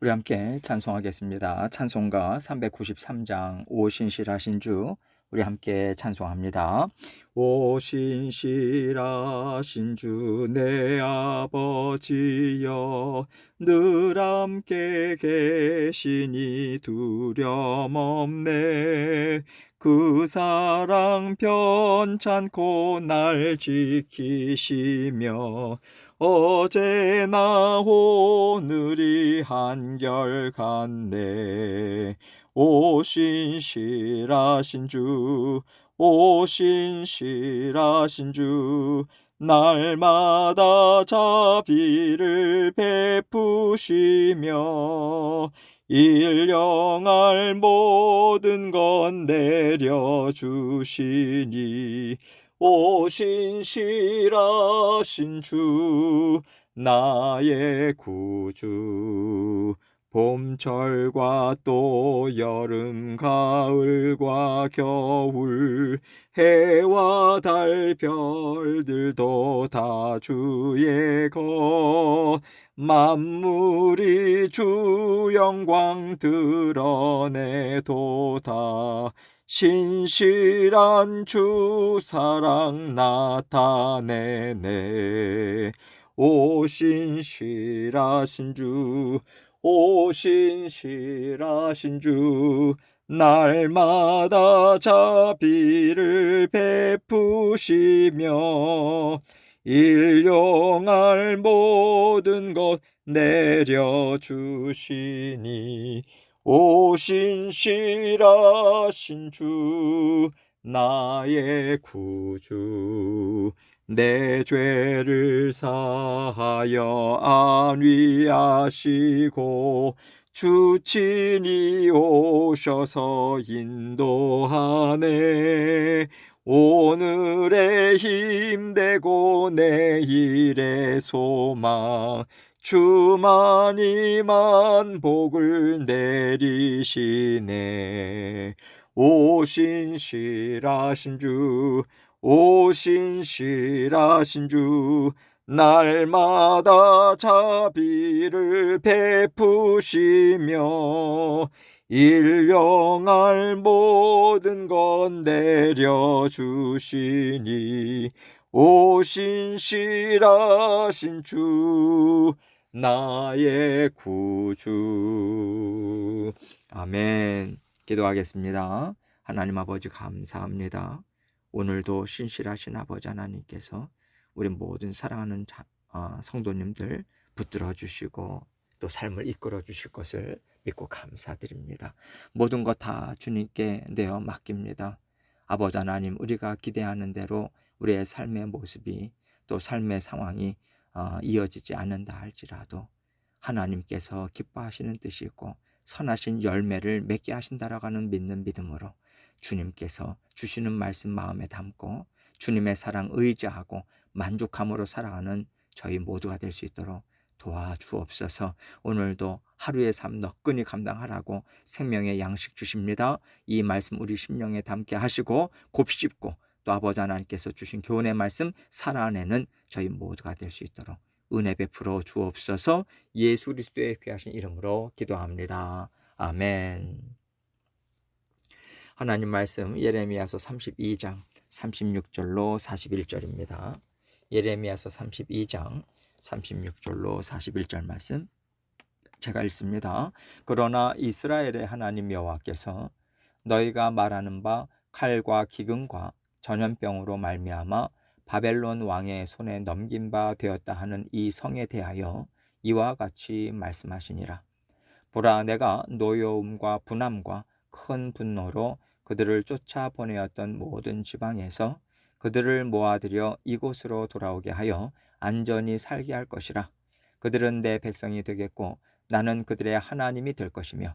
우리 함께 찬송하겠습니다. 찬송가 393장 오신실하신 주 우리 함께 찬송합니다. 오신실하신 주 내 아버지여 늘 함께 계시니 두려움 없네 그 사랑 편찮고 날 지키시며 어제나 오늘이 한결 같네. 오신실하신 주 오신실하신 주 날마다 자비를 베푸시며 일령할 모든 건 내려주시니 오신실하신 주 나의 구주. 봄철과 또 여름 가을과 겨울 해와 달 별들도 다 주의 것 만물이 주 영광 드러내도다 신실한 주 사랑 나타내네. 오 신실하신 주 오 신실하신 주 날마다 자비를 베푸시며 일용할 모든 것 내려주시니 오신실하신 주 나의 구주 내 죄를 사하여 안위하시고 주 친히 오셔서 인도하네. 오늘의 힘되고 내일의 소망 주만이만 복을 내리시네. 오신실하신 주 오신실하신 주 날마다 자비를 베푸시며 일용할 모든 건 내려주시니 오신실하신 주 나의 구주 아멘 기도하겠습니다 하나님 아버지 감사합니다 오늘도 신실하신 아버지 하나님께서 우리 모든 사랑하는 자, 어, 성도님들 붙들어 주시고 또 삶을 이끌어 주실 것을 믿고 감사드립니다. 모든 것 다 주님께 내어 맡깁니다. 아버지 하나님 우리가 기대하는 대로 우리의 삶의 모습이 또 삶의 상황이 어, 이어지지 않는다 할지라도 하나님께서 기뻐하시는 뜻이 있고 선하신 열매를 맺게 하신다라고 하는 믿는 믿음으로 주님께서 주시는 말씀 마음에 담고 주님의 사랑 의지하고 만족함으로 살아가는 저희 모두가 될 수 있도록 도와주옵소서 오늘도 하루의 삶 너끈히 감당하라고 생명의 양식 주십니다. 이 말씀 우리 심령에 담게 하시고 곱씹고 또 아버지 하나님께서 주신 교훈의 말씀 살아내는 저희 모두가 될 수 있도록 은혜 베풀어 주옵소서 예수 그리스도의 귀하신 이름으로 기도합니다. 아멘. 하나님 말씀 예레미야서 32장 36절로 41절입니다. 예레미야서 32장 36절로 41절 말씀 제가 읽습니다. 그러나 이스라엘의 하나님 여호와께서 너희가 말하는 바 칼과 기근과 전염병으로 말미암아 바벨론 왕의 손에 넘긴 바 되었다 하는 이 성에 대하여 이와 같이 말씀하시니라. 보라 내가 노여움과 분함과 큰 분노로 그들을 쫓아 보내었던 모든 지방에서 그들을 모아들여 이곳으로 돌아오게 하여 안전히 살게 할 것이라. 그들은 내 백성이 되겠고 나는 그들의 하나님이 될 것이며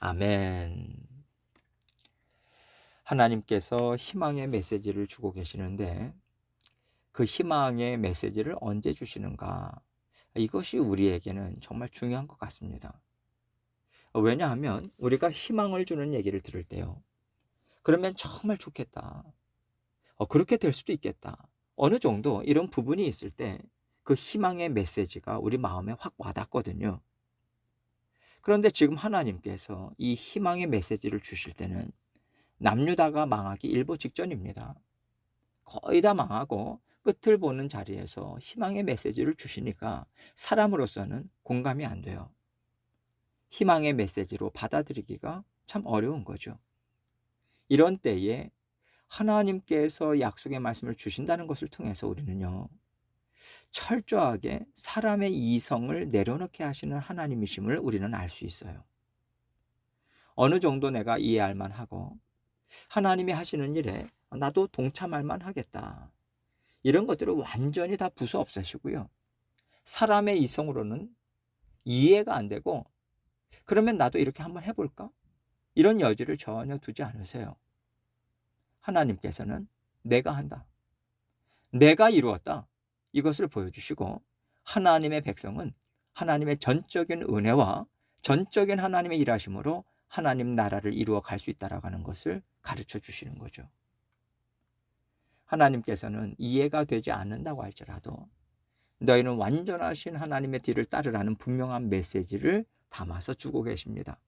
아멘. 하나님께서 희망의 메시지를 주고 계시는데 그 희망의 메시지를 언제 주시는가? 이것이 우리에게는 정말 중요한 것 같습니다. 왜냐하면 우리가 희망을 주는 얘기를 들을 때요. 그러면 정말 좋겠다. 어, 그렇게 될 수도 있겠다. 어느 정도 이런 부분이 있을 때 그 희망의 메시지가 우리 마음에 확 와닿거든요. 그런데 지금 하나님께서 이 희망의 메시지를 주실 때는 남유다가 망하기 일보 직전입니다. 거의 다 망하고 끝을 보는 자리에서 희망의 메시지를 주시니까 사람으로서는 공감이 안 돼요. 희망의 메시지로 받아들이기가 참 어려운 거죠. 이런 때에 하나님께서 약속의 말씀을 주신다는 것을 통해서 우리는요, 철저하게 사람의 이성을 내려놓게 하시는 하나님이심을 우리는 알 수 있어요. 어느 정도 내가 이해할 만하고, 하나님이 하시는 일에 나도 동참할 만하겠다. 이런 것들을 완전히 다 부수 없애시고요. 사람의 이성으로는 이해가 안 되고, 그러면 나도 이렇게 한번 해볼까? 이런 여지를 전혀 두지 않으세요. 하나님께서는 내가 한다. 내가 이루었다. 이것을 보여주시고 하나님의 백성은 하나님의 전적인 은혜와 전적인 하나님의 일하심으로 하나님 나라를 이루어 갈 수 있다라고 하는 것을 가르쳐 주시는 거죠. 하나님께서는 이해가 되지 않는다고 할지라도 너희는 완전하신 하나님의 뒤를 따르라는 분명한 메시지를 담아서 주고 계십니다.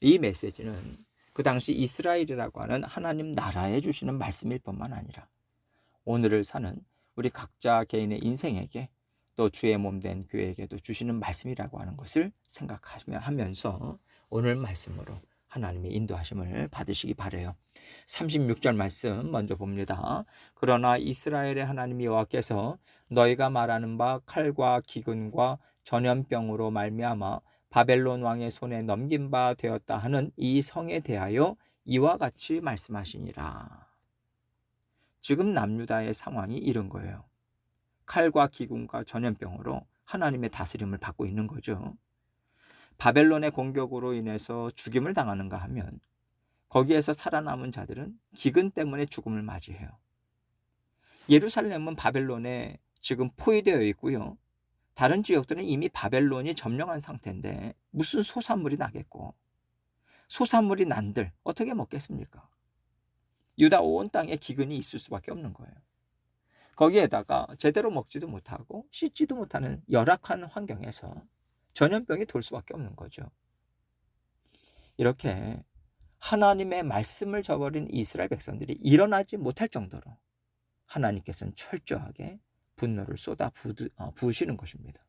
이 메시지는 그 당시 이스라엘이라고 하는 하나님 나라에 주시는 말씀일 뿐만 아니라 오늘을 사는 우리 각자 개인의 인생에게 또 주의 몸 된 교회에게도 주시는 말씀이라고 하는 것을 생각하며 하면서 오늘 말씀으로 하나님의 인도하심을 받으시기 바래요. 36절 말씀 먼저 봅니다. 그러나 이스라엘의 하나님 여호와께서 너희가 말하는 바 칼과 기근과 전염병으로 말미암아 바벨론 왕의 손에 넘긴 바 되었다 하는 이 성에 대하여 이와 같이 말씀하시니라. 지금 남유다의 상황이 이런 거예요. 칼과 기근과 전염병으로 하나님의 다스림을 받고 있는 거죠. 바벨론의 공격으로 인해서 죽임을 당하는가 하면 거기에서 살아남은 자들은 기근 때문에 죽음을 맞이해요. 예루살렘은 바벨론에 지금 포위되어 있고요. 다른 지역들은 이미 바벨론이 점령한 상태인데 무슨 소산물이 나겠고 소산물이 난들 어떻게 먹겠습니까? 유다 온 땅에 기근이 있을 수밖에 없는 거예요. 거기에다가 제대로 먹지도 못하고 씻지도 못하는 열악한 환경에서 전염병이 돌 수밖에 없는 거죠. 이렇게 하나님의 말씀을 저버린 이스라엘 백성들이 일어나지 못할 정도로 하나님께서는 철저하게 분노를 쏟아 어, 부으시는 것입니다.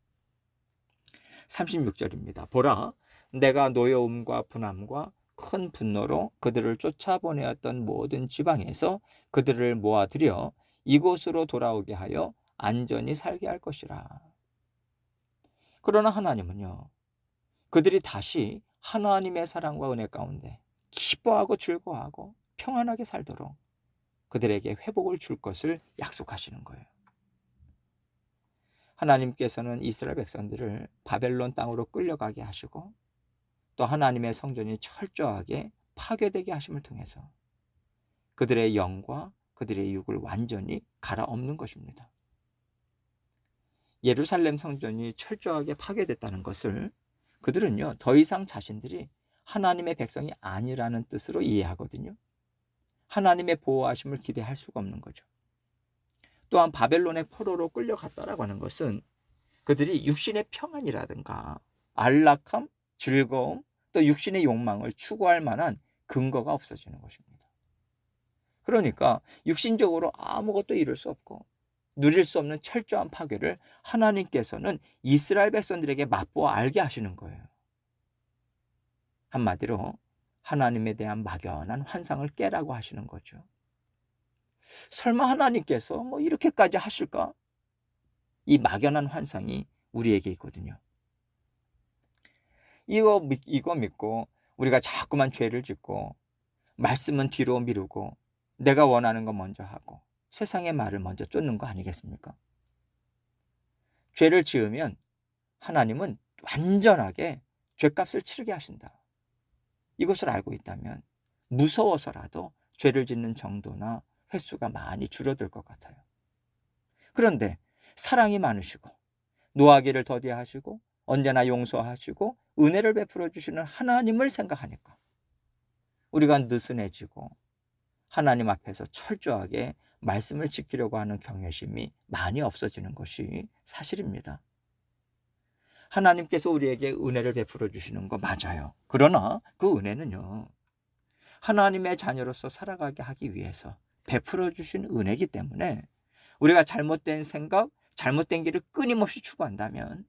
36절입니다. 보라, 내가 노여움과 분함과 큰 분노로 그들을 쫓아보내었던 모든 지방에서 그들을 모아들여 이곳으로 돌아오게 하여 안전히 살게 할 것이라. 그러나 하나님은요, 그들이 다시 하나님의 사랑과 은혜 가운데 기뻐하고 즐거워하고 평안하게 살도록 그들에게 회복을 줄 것을 약속하시는 거예요. 하나님께서는 이스라엘 백성들을 바벨론 땅으로 끌려가게 하시고 또 하나님의 성전이 철저하게 파괴되게 하심을 통해서 그들의 영과 그들의 육을 완전히 갈아엎는 것입니다. 예루살렘 성전이 철저하게 파괴됐다는 것을 그들은요, 더 이상 자신들이 하나님의 백성이 아니라는 뜻으로 이해하거든요. 하나님의 보호하심을 기대할 수가 없는 거죠. 또한 바벨론의 포로로 끌려갔다라고 하는 것은 그들이 육신의 평안이라든가 안락함, 즐거움, 또 육신의 욕망을 추구할 만한 근거가 없어지는 것입니다. 그러니까 육신적으로 아무것도 이룰 수 없고 누릴 수 없는 철저한 파괴를 하나님께서는 이스라엘 백성들에게 맛보아 알게 하시는 거예요. 한마디로 하나님에 대한 막연한 환상을 깨라고 하시는 거죠. 설마 하나님께서 뭐 이렇게까지 하실까? 이 막연한 환상이 우리에게 있거든요. 이거, 이거 믿고 우리가 자꾸만 죄를 짓고 말씀은 뒤로 미루고 내가 원하는 거 먼저 하고 세상의 말을 먼저 쫓는 거 아니겠습니까? 죄를 지으면 하나님은 완전하게 죄값을 치르게 하신다. 이것을 알고 있다면 무서워서라도 죄를 짓는 정도나 횟수가 많이 줄어들 것 같아요. 그런데 사랑이 많으시고 노하기를 더디하시고 언제나 용서하시고 은혜를 베풀어 주시는 하나님을 생각하니까 우리가 느슨해지고 하나님 앞에서 철저하게 말씀을 지키려고 하는 경외심이 많이 없어지는 것이 사실입니다. 하나님께서 우리에게 은혜를 베풀어 주시는 거 맞아요. 그러나 그 은혜는요. 하나님의 자녀로서 살아가게 하기 위해서 베풀어 주신 은혜이기 때문에 우리가 잘못된 생각, 잘못된 길을 끊임없이 추구한다면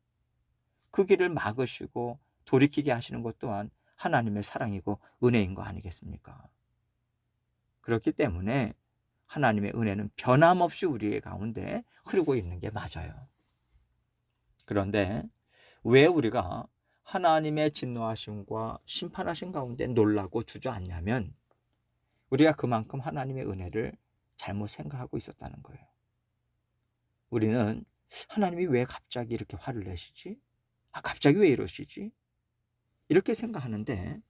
그 길을 막으시고 돌이키게 하시는 것 또한 하나님의 사랑이고 은혜인 거 아니겠습니까? 그렇기 때문에 하나님의 은혜는 변함없이 우리의 가운데 흐르고 있는 게 맞아요. 그런데 왜 우리가 하나님의 진노하심과 심판하심 가운데 놀라고 주저앉냐면 우리가 그만큼 하나님의 은혜를 잘못 생각하고 있었다는 거예요. 우리는 하나님이 왜 갑자기 이렇게 화를 내시지? 아, 갑자기 왜 이러시지? 이렇게 생각하는데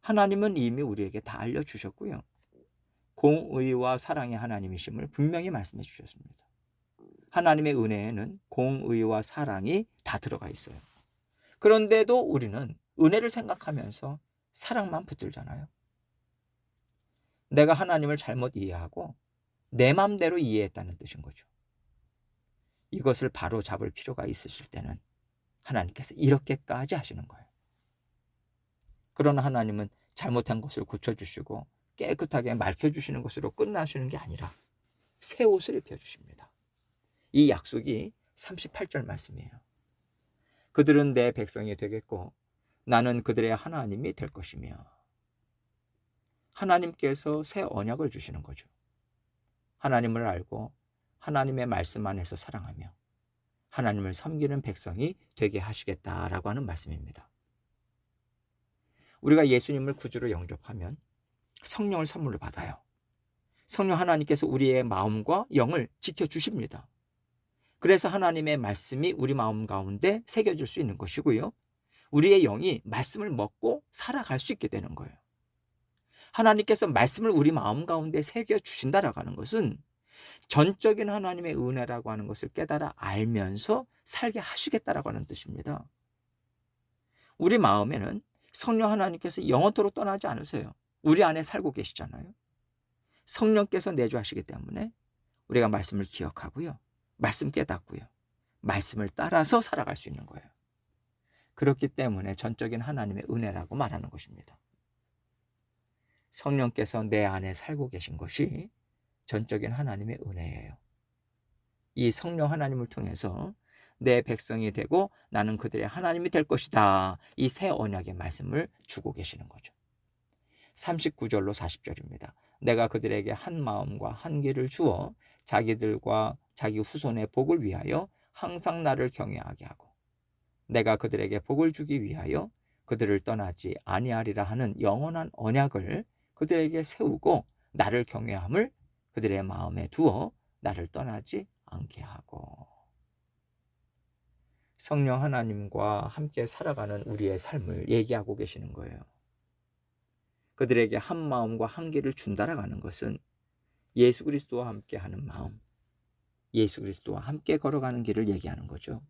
하나님은 이미 우리에게 다 알려주셨고요. 공의와 사랑의 하나님이심을 분명히 말씀해 주셨습니다. 하나님의 은혜에는 공의와 사랑이 다 들어가 있어요. 그런데도 우리는 은혜를 생각하면서 사랑만 붙들잖아요. 내가 하나님을 잘못 이해하고 내 마음대로 이해했다는 뜻인 거죠. 이것을 바로 잡을 필요가 있으실 때는 하나님께서 이렇게까지 하시는 거예요. 그러나 하나님은 잘못한 것을 고쳐주시고 깨끗하게 맑혀주시는 것으로 끝나시는 게 아니라 새 옷을 입혀주십니다. 이 약속이 38절 말씀이에요. 그들은 내 백성이 되겠고 나는 그들의 하나님이 될 것이며 하나님께서 새 언약을 주시는 거죠. 하나님을 알고 하나님의 말씀 안에서 사랑하며 하나님을 섬기는 백성이 되게 하시겠다라고 하는 말씀입니다. 우리가 예수님을 구주로 영접하면 성령을 선물로 받아요. 성령 하나님께서 우리의 마음과 영을 지켜주십니다. 그래서 하나님의 말씀이 우리 마음 가운데 새겨질 수 있는 것이고요. 우리의 영이 말씀을 먹고 살아갈 수 있게 되는 거예요. 하나님께서 말씀을 우리 마음 가운데 새겨주신다라고 하는 것은 전적인 하나님의 은혜라고 하는 것을 깨달아 알면서 살게 하시겠다라고 하는 뜻입니다. 우리 마음에는 성령 하나님께서 영원토록 떠나지 않으세요. 우리 안에 살고 계시잖아요. 성령께서 내주하시기 때문에 우리가 말씀을 기억하고요. 말씀 깨닫고요. 말씀을 따라서 살아갈 수 있는 거예요. 그렇기 때문에 전적인 하나님의 은혜라고 말하는 것입니다. 성령께서 내 안에 살고 계신 것이 전적인 하나님의 은혜예요. 이 성령 하나님을 통해서 내 백성이 되고 나는 그들의 하나님이 될 것이다. 이 새 언약의 말씀을 주고 계시는 거죠. 39절로 40절입니다. 내가 그들에게 한 마음과 한 길을 주어 자기들과 자기 후손의 복을 위하여 항상 나를 경외하게 하고 내가 그들에게 복을 주기 위하여 그들을 떠나지 아니하리라 하는 영원한 언약을 그들에게 세우고 나를 경외함을 그들의 마음에 두어 나를 떠나지 않게 하고 성령 하나님과 함께 살아가는 우리의 삶을 얘기하고 계시는 거예요. 그들에게 한 마음과 한 길을 준다라는 것은 예수 그리스도와 함께 하는 마음, 예수 그리스도와 함께 걸어가는 길을 얘기하는 거죠.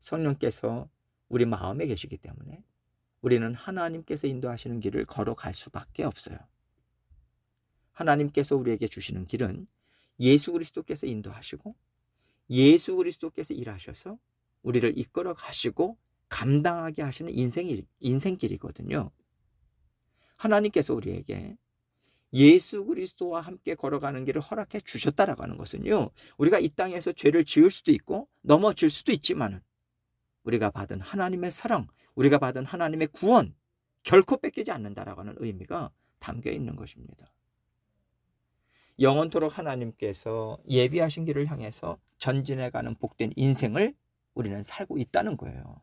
성령께서 우리 마음에 계시기 때문에 우리는 하나님께서 인도하시는 길을 걸어갈 수밖에 없어요. 하나님께서 우리에게 주시는 길은 예수 그리스도께서 인도하시고 예수 그리스도께서 일하셔서 우리를 이끌어 가시고 감당하게 하시는 인생 인생길이거든요. 하나님께서 우리에게 예수 그리스도와 함께 걸어가는 길을 허락해 주셨다라고 하는 것은요. 우리가 이 땅에서 죄를 지을 수도 있고 넘어질 수도 있지만은 우리가 받은 하나님의 사랑, 우리가 받은 하나님의 구원 결코 뺏기지 않는다라고 하는 의미가 담겨 있는 것입니다. 영원토록 하나님께서 예비하신 길을 향해서 전진해 가는 복된 인생을 우리는 살고 있다는 거예요.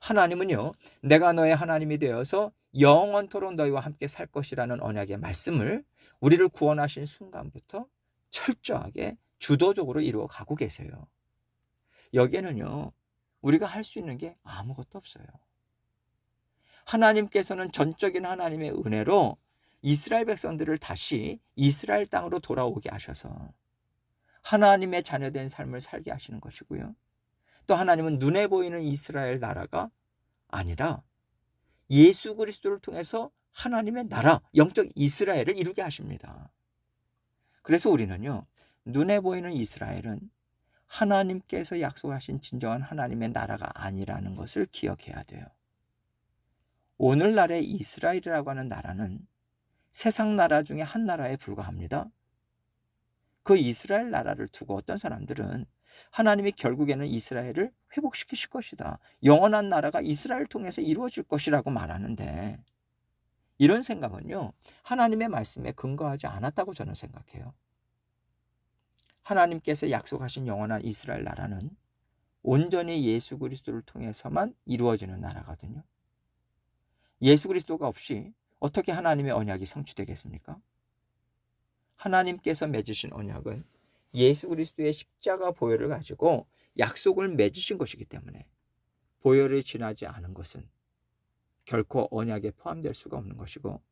하나님은요, 내가 너의 하나님이 되어서 영원토록 너희와 함께 살 것이라는 언약의 말씀을 우리를 구원하신 순간부터 철저하게 주도적으로 이루어 가고 계세요. 여기에는요, 우리가 할 수 있는 게 아무것도 없어요. 하나님께서는 전적인 하나님의 은혜로 이스라엘 백성들을 다시 이스라엘 땅으로 돌아오게 하셔서 하나님의 자녀된 삶을 살게 하시는 것이고요. 또 하나님은 눈에 보이는 이스라엘 나라가 아니라 예수 그리스도를 통해서 하나님의 나라, 영적 이스라엘을 이루게 하십니다. 그래서 우리는요, 눈에 보이는 이스라엘은 하나님께서 약속하신 진정한 하나님의 나라가 아니라는 것을 기억해야 돼요. 오늘날의 이스라엘이라고 하는 나라는 세상 나라 중에 한 나라에 불과합니다. 그 이스라엘 나라를 두고 어떤 사람들은 하나님이 결국에는 이스라엘을 회복시키실 것이다. 영원한 나라가 이스라엘 통해서 이루어질 것이라고 말하는데 이런 생각은요. 하나님의 말씀에 근거하지 않았다고 저는 생각해요. 하나님께서 약속하신 영원한 이스라엘 나라는 온전히 예수 그리스도를 통해서만 이루어지는 나라거든요. 예수 그리스도가 없이 어떻게 하나님의 언약이 성취되겠습니까? 하나님께서 맺으신 언약은 예수 그리스도의 십자가 보혈을 가지고 약속을 맺으신 것이기 때문에 보혈이 지나지 않은 것은 결코 언약에 포함될 수가 없는 것이고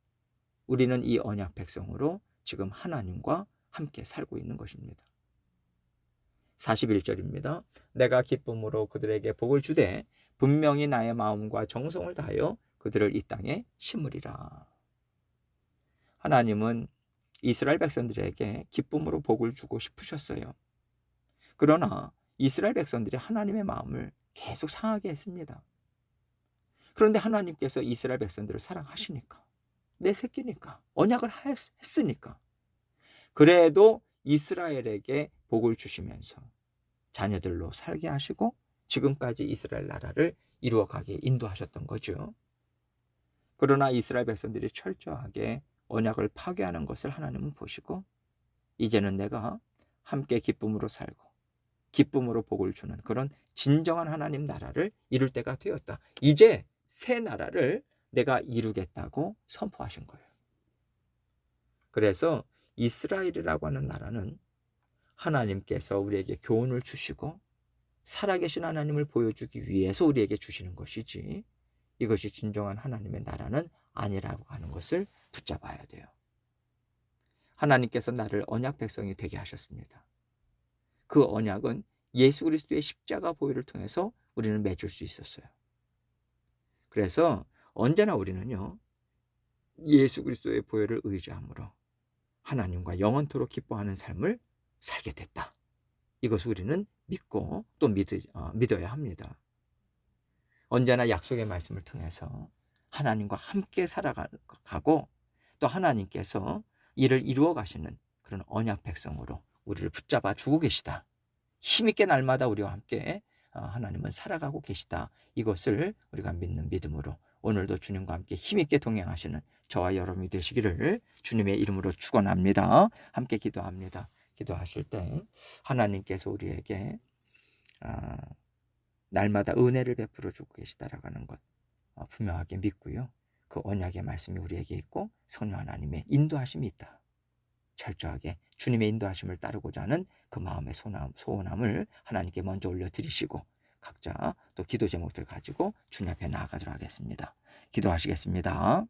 우리는 이 언약 백성으로 지금 하나님과 함께 살고 있는 것입니다. 41절입니다. 내가 기쁨으로 그들에게 복을 주되 분명히 나의 마음과 정성을 다하여 그들을 이 땅에 심으리라. 하나님은 이스라엘 백성들에게 기쁨으로 복을 주고 싶으셨어요. 그러나 이스라엘 백성들이 하나님의 마음을 계속 상하게 했습니다. 그런데 하나님께서 이스라엘 백성들을 사랑하시니까 내 새끼니까 언약을 했으니까 그래도 이스라엘에게 복을 주시면서 자녀들로 살게 하시고 지금까지 이스라엘 나라를 이루어가게 인도하셨던 거죠. 그러나 이스라엘 백성들이 철저하게 언약을 파괴하는 것을 하나님은 보시고 이제는 내가 함께 기쁨으로 살고 기쁨으로 복을 주는 그런 진정한 하나님 나라를 이룰 때가 되었다. 이제 새 나라를 내가 이루겠다고 선포하신 거예요. 그래서 이스라엘이라고 하는 나라는 하나님께서 우리에게 교훈을 주시고 살아계신 하나님을 보여주기 위해서 우리에게 주시는 것이지 이것이 진정한 하나님의 나라는 아니라고 하는 것을 붙잡아야 돼요. 하나님께서 나를 언약 백성이 되게 하셨습니다. 그 언약은 예수 그리스도의 십자가 보혈을 통해서 우리는 맺을 수 있었어요. 그래서 언제나 우리는요. 예수 그리스도의 보혈을 의지함으로 하나님과 영원토록 기뻐하는 삶을 살게 됐다. 이것을 우리는 믿고 또 믿, 어, 믿어야 합니다. 언제나 약속의 말씀을 통해서 하나님과 함께 살아가고 또 하나님께서 이를 이루어 가시는 그런 언약 백성으로 우리를 붙잡아 주고 계시다. 힘있게 날마다 우리와 함께 어, 하나님은 살아가고 계시다. 이것을 우리가 믿는 믿음으로 오늘도 주님과 함께 힘있게 동행하시는 저와 여러분이 되시기를 주님의 이름으로 축원합니다. 함께 기도합니다. 기도하실 때 하나님께서 우리에게 어, 날마다 은혜를 베풀어 주고 계시다라는 것 어, 분명하게 믿고요. 그 언약의 말씀이 우리에게 있고 성령 하나님의 인도하심이 있다. 철저하게 주님의 인도하심을 따르고자 하는 그 마음의 소남, 소원함을 하나님께 먼저 올려드리시고 각자 또 기도 제목들 가지고 주님 앞에 나아가도록 하겠습니다. 기도하시겠습니다.